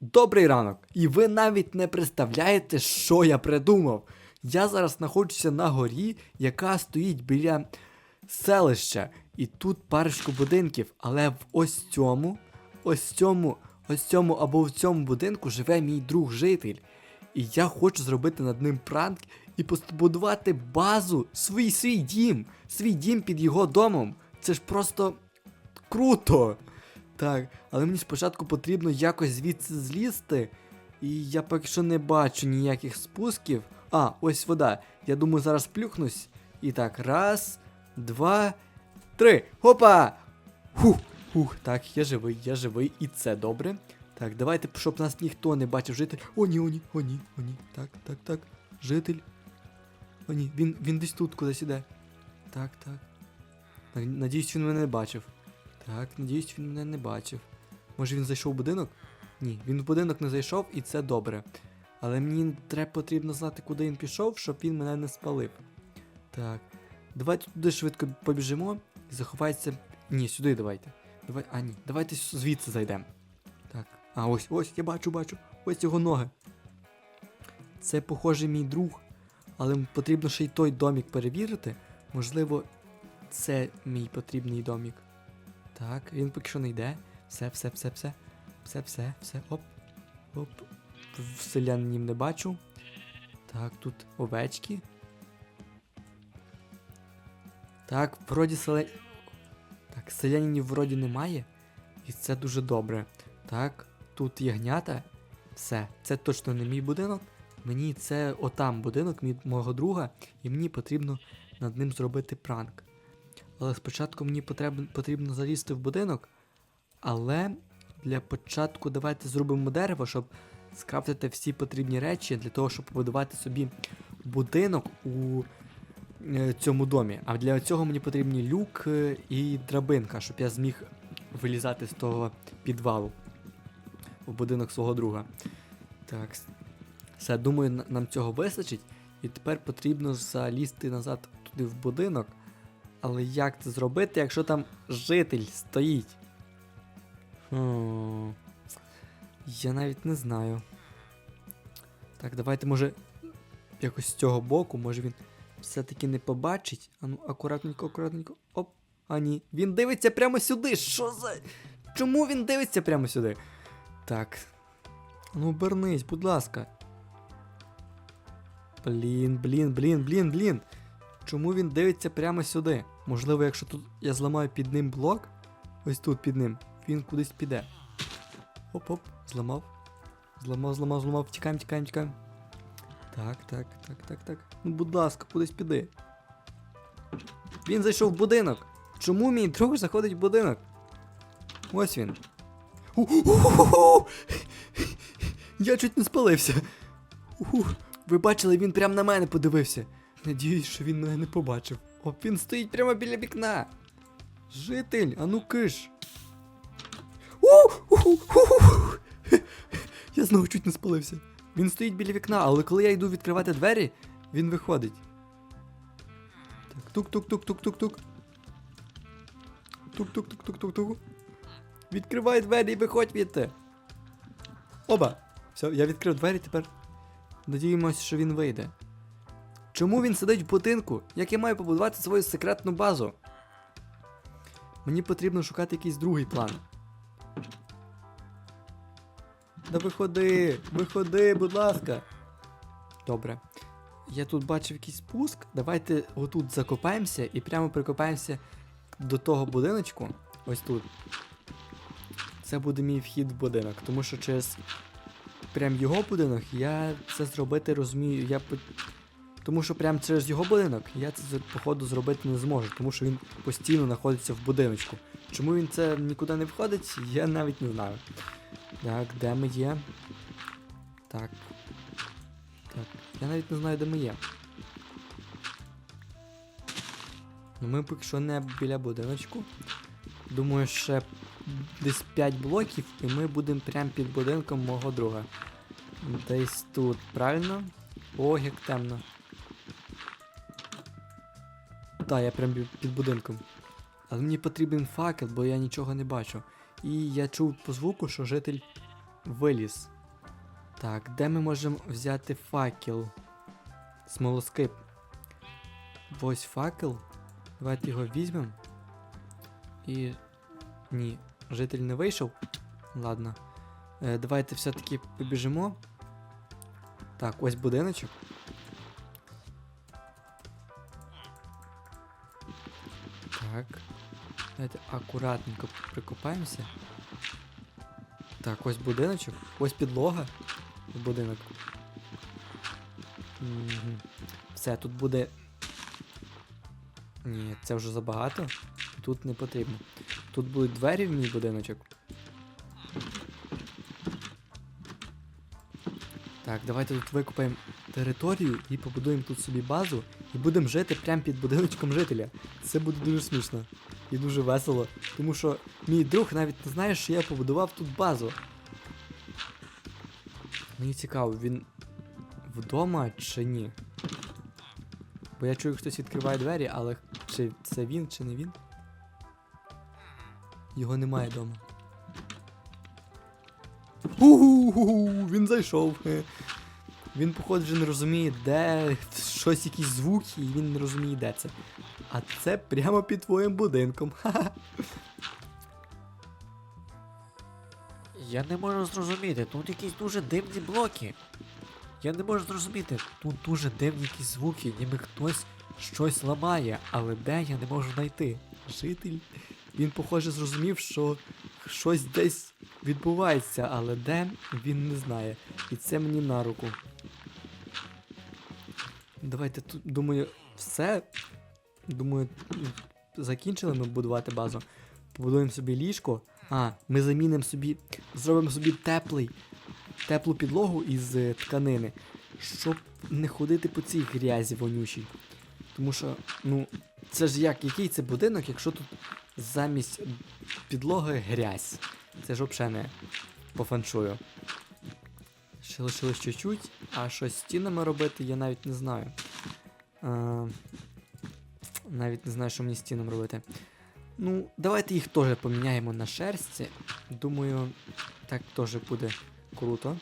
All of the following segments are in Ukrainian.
Добрий ранок! І ви навіть не представляєте, що я придумав. Я зараз знаходжуся на горі, яка стоїть біля селища. І тут парочку будинків, але в ось цьому, ось цьому, ось цьому або в цьому будинку живе мій друг житель. І я хочу зробити над ним пранк і побудувати базу, свій свій дім, свій дім під його домом. Це ж просто круто. Так, але мені спочатку потрібно якось звідси злізти. І я поки що не бачу ніяких спусків. А, ось вода. Я думаю, зараз плюхнусь. І так, раз, два, три. Хопа! Хух, хух, так, я живий, я живий, і це добре. Так, давайте, щоб нас ніхто не бачив житель. О, ні, о, ні, о, ні, о, ні. Так, так, так. Житель. О, ні, він, він десь тут кудись іде. Так, так. Надіюсь, він мене не бачив. Так, надіюсь, він мене не бачив. Може він зайшов в будинок? Ні, він в будинок не зайшов, і це добре. Але мені треба потрібно знати, куди він пішов, щоб він мене не спалив. Так. Давайте туди швидко побіжимо і заховається. Ні, сюди давайте. Давай. А, ні, давайте звідси зайдемо. Так. А, ось, ось, я бачу, бачу. Ось його ноги. Це, похоже, мій друг. Але потрібно ще й той домік перевірити. Можливо, це мій потрібний домік. Так, він поки що не йде. Все, все, все, все. Все, все, все. Оп. Оп. В селянинів не бачу. Так, тут овечки. Так, вроді селе... Так, селянинів вроді немає. І це дуже добре. Так, тут ягнята. Все, це точно не мій будинок. Мені це отам будинок від мого друга, і мені потрібно над ним зробити пранк. Але спочатку мені потрібно, потрібно залізти в будинок. Але для початку давайте зробимо дерево, щоб скрафтити всі потрібні речі для того, щоб побудувати собі будинок у е, цьому домі. А для цього мені потрібні люк е, і драбинка, щоб я зміг вилізати з того підвалу в будинок свого друга. Так. Все, думаю, нам цього вистачить. І тепер потрібно залізти назад туди в будинок. Але як це зробити, якщо там житель стоїть? Хм. Я навіть не знаю. Так, давайте, може, якось з цього боку, може він все-таки не побачить. Ану, акуратненько, акуратненько. Оп. А ні. Він дивиться прямо сюди. Що за. Чому він дивиться прямо сюди? Так. Ну, обернись, будь ласка. Блін, блін, блін, блін, блін. Чому він дивиться прямо сюди? Можливо, якщо тут я зламаю під ним блок, ось тут під ним, він кудись піде. Оп-оп, зламав. Зламав, зламав, зламав, втікаємо, тікаємо, тікаємо. Так, так, так, так, так. Ну, будь ласка, кудись піди. Він зайшов в будинок. Чому мій друг заходить в будинок? Ось він. Я чуть не спалився. Ви бачили, він прямо на мене подивився. Надіюсь, що він мене не побачив. О, він стоїть прямо біля вікна. Житель, а ну киш. Я знову чуть не спалився. Він стоїть біля вікна, але коли я йду відкривати двері, він виходить. Так, тук-тук-тук-тук-тук-тук. Тук-тук-тук-тук-тук-тук. Відкривай двері і виходь відти. Оба! Все, я відкрив двері тепер. Надіємося, що він вийде. Чому він сидить в будинку? Як я маю побудувати свою секретну базу? Мені потрібно шукати якийсь другий план. Да виходи, виходи, будь ласка. Добре. Я тут бачив якийсь спуск. Давайте отут закопаємося і прямо прикопаємося до того будиночку. Ось тут. Це буде мій вхід в будинок, тому що через прям його будинок я це зробити розумію. Я. Тому що прям через його будинок я це походу зробити не зможу, тому що він постійно знаходиться в будиночку. Чому він це нікуди не входить, я навіть не знаю. Так, де ми є? Так. Так. Я навіть не знаю, де ми є. Ну ми поки що не біля будиночку. Думаю, ще десь 5 блоків, і ми будемо прямо під будинком мого друга. Десь тут, правильно? О, як темно. Так, я прям під будинком. Але мені потрібен факел, бо я нічого не бачу. І я чув по звуку, що житель виліз. Так, де ми можемо взяти факел? Смолоскип. Ось факел. Давайте його візьмемо. І. Ні, житель не вийшов. Ладно. Е, давайте все-таки побіжимо. Так, ось будиночок. Давайте акуратненько прикопаємося. Так, ось будиночок, ось підлога. Будинок. Мгм. Все, тут буде. Ні, це вже забагато. Тут не потрібно. Тут будуть двері в мій будиночок. Так, давайте тут викопаємо територію і побудуємо тут собі базу. І будемо жити прямо під будиночком жителя. Це буде дуже смішно і дуже весело. Тому що мій друг навіть не знає, що я побудував тут базу. Мені цікаво, він вдома чи ні. Бо я чую, хтось відкриває двері, але чи це він, чи не він? Його немає вдома. У-ху-ху, він зайшов. Він, походу, вже не розуміє, де щось, якісь звуки, і він не розуміє, де це. А це прямо під твоїм будинком. Ха-ха. Я не можу зрозуміти, тут якісь дуже дивні блоки. Я не можу зрозуміти, тут дуже дивні якісь звуки, ніби хтось щось ламає, але де я не можу знайти. Житель. Він, похоже, зрозумів, що щось десь відбувається, але де він не знає. І це мені на руку. Давайте тут, думаю, все. Думаю, закінчили ми будувати базу. Побудуємо собі ліжко. А, ми замінимо собі, зробимо собі теплий, теплу підлогу із е, тканини, щоб не ходити по цій грязі вонючій. Тому що, ну, це ж як, який це будинок, якщо тут замість підлоги грязь. Це ж взагалі не по фаншую. Ще лишилось чуть-чуть, а що з стінами робити, я навіть не знаю. А, навіть не знаю, що мені з стінами робити. Ну, давайте їх теж поміняємо на шерсті. Думаю, так теж буде круто.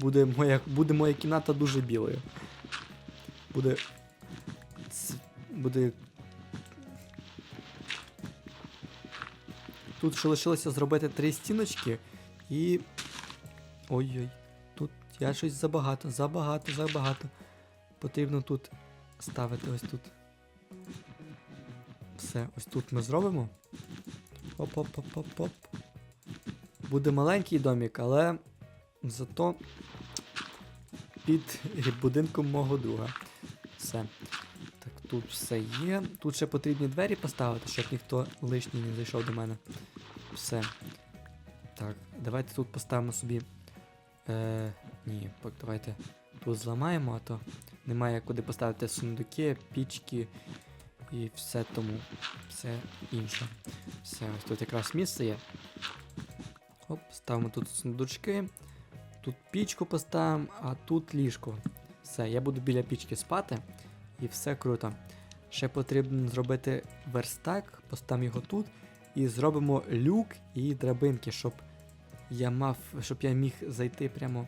Буде моя, буде моя кімната дуже білою. Буде. Буде. Тут ще лишилося зробити три стіночки і. Ой-ой. Тут я щось забагато, забагато, забагато. Потрібно тут ставити ось тут. Все, ось тут ми зробимо. Оп-оп-оп-оп-оп. Буде маленький домик, але зато під будинком мого друга. Все. Так, тут все є. Тут ще потрібні двері поставити, щоб ніхто лишній не зайшов до мене. Все. Так, давайте тут поставимо собі. Е, ні, давайте тут зламаємо, а то немає куди поставити сундуки, пічки і все тому. Все інше. Все, ось тут якраз місце є. Оп, ставимо тут сундучки. Тут пічку поставимо, а тут ліжко. Все, я буду біля пічки спати. І все круто. Ще потрібно зробити верстак, поставимо його тут. І зробимо люк і драбинки, щоб я мав, щоб я міг зайти прямо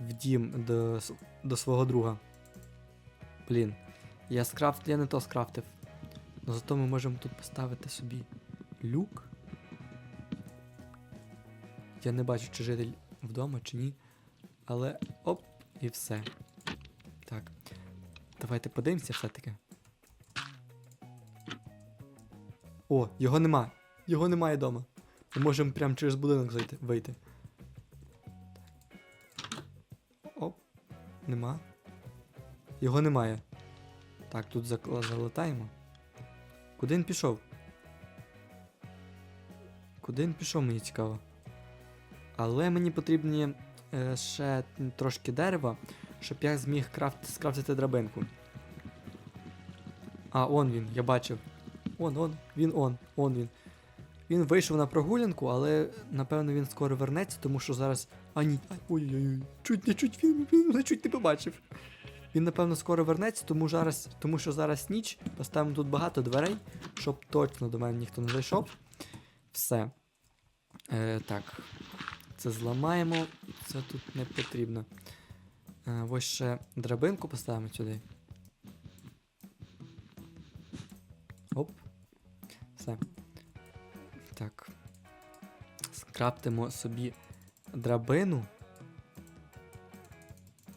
в дім до, до свого друга. Блін. Я скрафт, я не то скрафтив. Но зато ми можемо тут поставити собі люк. Я не бачу, чи житель вдома, чи ні. Але оп, і все. Так. Давайте подивимося все-таки. О, його нема. Його немає вдома. Ми можемо прямо через будинок зайти, вийти. Оп, нема. Його немає. Так, тут залетаємо. Куди він пішов? Куди він пішов, мені цікаво. Але мені потрібні е, ще трошки дерева, щоб я зміг крафт, скрафтити драбинку. А, он він, я бачив. Он, он, він он, он він. Він вийшов на прогулянку, але напевно він скоро вернеться, тому що зараз. А ні. Ой-ой-ой. Чуть не чуть він, він мене чуть не побачив. Він, напевно, скоро вернеться, тому зараз, тому що зараз ніч. Поставимо тут багато дверей, щоб точно до мене ніхто не зайшов. Все. Е, так. це зламаємо. Це тут не потрібно. Е, ось ще драбинку поставимо сюди. Оп. Все. Так. Скраптимо собі драбину.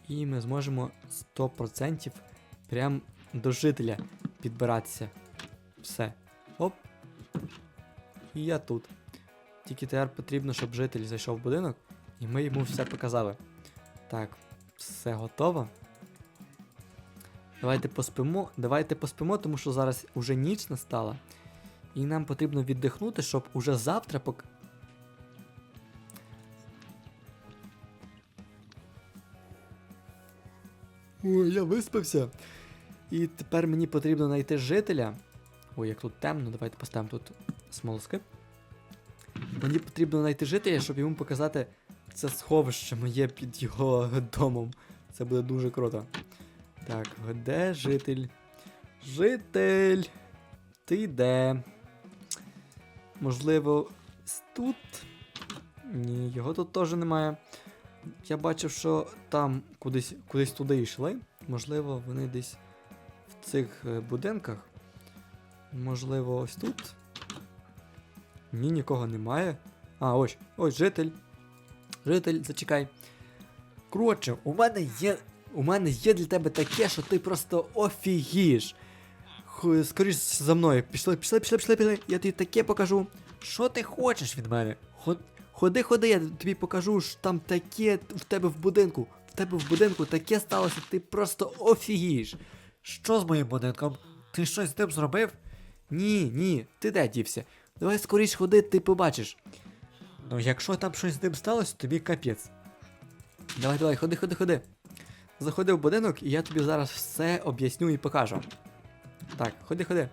І ми зможемо 100% прям до жителя підбиратися. Все. Оп. І я тут. Тільки тепер потрібно, щоб житель зайшов в будинок, і ми йому все показали. Так, все готово. Давайте поспимо. Давайте поспимо, тому що зараз уже ніч настала. І нам потрібно віддихнути, щоб уже завтра Ой, я виспався. І тепер мені потрібно знайти жителя. Ой, як тут темно, давайте поставимо тут смолоскип. Мені потрібно знайти жителя, щоб йому показати це сховище моє під його домом. Це буде дуже круто. Так, де житель? Житель. Ти де? Можливо, тут? Ні, його тут теж немає. Я бачив, що там кудись, кудись туди йшли. Можливо, вони десь в цих е, будинках. Можливо, ось тут. Ні, нікого немає. А, ось, ось житель. Житель, зачекай. Коротше, у мене є. У мене є для тебе таке, що ти просто офігієш. Скоріш за мною. Пішли, пішли, пішли, пішли, пішли. Я тобі таке покажу. Що ти хочеш від мене? Ход- Ходи, ходи, я тобі покажу, що там таке в тебе в будинку. В тебе в будинку таке сталося, ти просто офігієш. Що з моїм будинком? Ти щось з ним зробив? Ні, ні, ти де дівся? Давай скоріш ходи, ти побачиш. Ну, якщо там щось з ним сталося, тобі капець. Давай, давай, ходи, ходи, ходи. Заходи в будинок, і я тобі зараз все об'ясню і покажу. Так, ходи, ходи.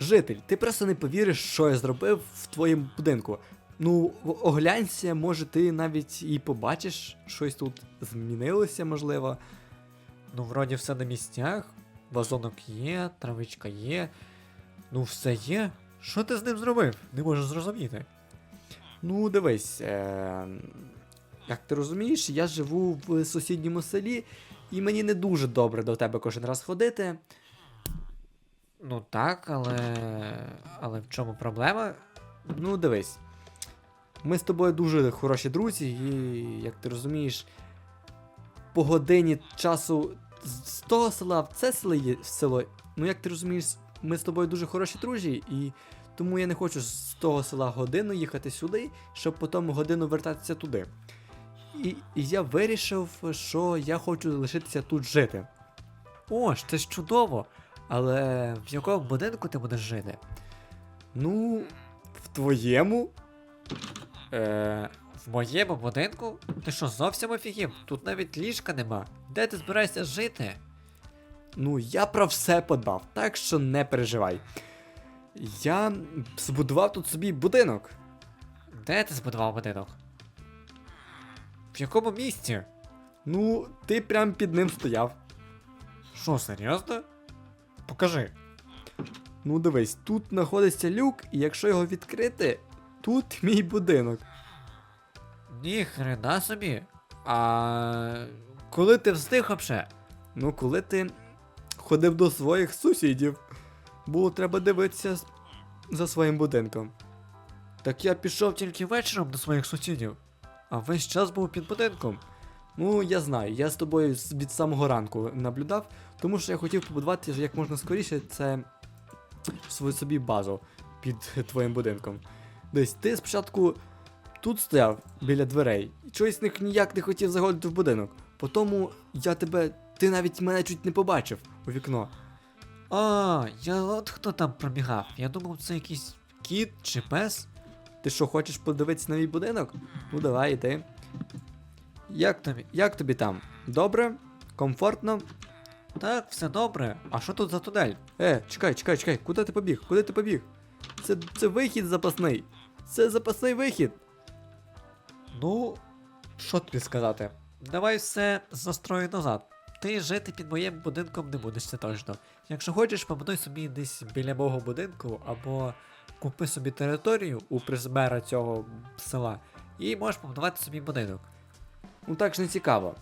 Житель, ти просто не повіриш, що я зробив в твоєму будинку. Ну, оглянься, може, ти навіть і побачиш, щось тут змінилося, можливо. Ну, вроді все на місцях. Вазонок є, травичка є. Ну, все є. Що ти з ним зробив? Не можу зрозуміти. Ну, дивись, е- як ти розумієш, я живу в сусідньому селі, і мені не дуже добре до тебе кожен раз ходити. Ну так, але. Але в чому проблема? Ну, дивись. Ми з тобою дуже хороші друзі, і, як ти розумієш, по годині часу з того села в це село є село. Ну, як ти розумієш, ми з тобою дуже хороші друзі, і тому я не хочу з того села годину їхати сюди, щоб потім годину вертатися туди. І, і я вирішив, що я хочу лишитися тут жити. О, ж це ж чудово! Але в якому будинку ти будеш жити? Ну, в твоєму. Е, в моєму будинку? Ти що, зовсім офігів? Тут навіть ліжка нема. Де ти збираєшся жити? Ну, я про все подбав, так що не переживай. Я збудував тут собі будинок. Де ти збудував будинок? В якому місці? Ну, ти прям під ним стояв. Що, серйозно? Покажи. Ну, дивись, тут знаходиться люк, і якщо його відкрити, тут мій будинок. Ні, хрена собі. А коли ти встиг вообще? Ну, коли ти ходив до своїх сусідів, було треба дивитися за своїм будинком. Так я пішов тільки вечором до своїх сусідів, а весь час був під будинком. Ну, я знаю, я з тобою від самого ранку наблюдав, тому що я хотів побудувати як можна скоріше це свою собі базу під твоїм будинком. Десь ти спочатку тут стояв біля дверей, і чогось ні- ніяк не хотів заходити в будинок. Потому я тебе. Ти навіть мене чуть не побачив у вікно. А, я от хто там пробігав. Я думав, це якийсь кіт чи пес. Ти що, хочеш подивитися на мій будинок? Ну давай, іди. Як тобі, як тобі там? Добре? Комфортно? Так, все добре. А що тут за тунель? Е, чекай, чекай, чекай, куди ти побіг? Куди ти побіг? Це, це вихід запасний. Це запасний вихід. Ну, що тобі сказати? Давай все застрою назад. Ти жити під моїм будинком не будеш, це точно. Якщо хочеш, побудуй собі десь біля мого будинку, або купи собі територію у призмера цього села і можеш побудувати собі будинок. Ну так ж не цікаво.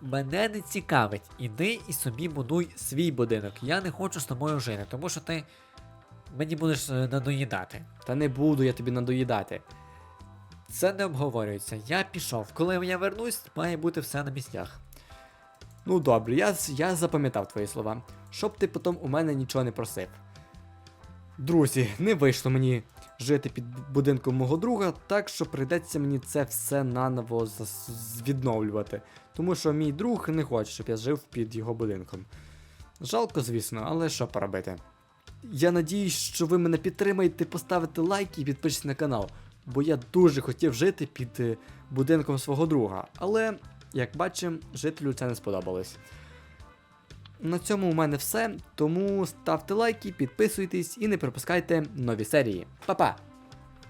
Мене не цікавить, іди і собі будуй свій будинок. Я не хочу з тобою жити, тому що ти мені будеш е, надоїдати. Та не буду я тобі надоїдати. Це не обговорюється. Я пішов. Коли я вернусь, має бути все на місцях. Ну добре, я, я запам'ятав твої слова. Щоб ти потім у мене нічого не просив. Друзі, не вийшло мені жити під будинком мого друга, так що прийдеться мені це все наново відновлювати. Тому що мій друг не хоче, щоб я жив під його будинком. Жалко, звісно, але що поробити. Я надіюсь, що ви мене підтримаєте, поставите лайк і підпишіться на канал, бо я дуже хотів жити під е, будинком свого друга. Але, як бачимо, жителю це не сподобалось. На цьому у мене все, тому ставте лайки, підписуйтесь і не пропускайте нові серії. Па-па!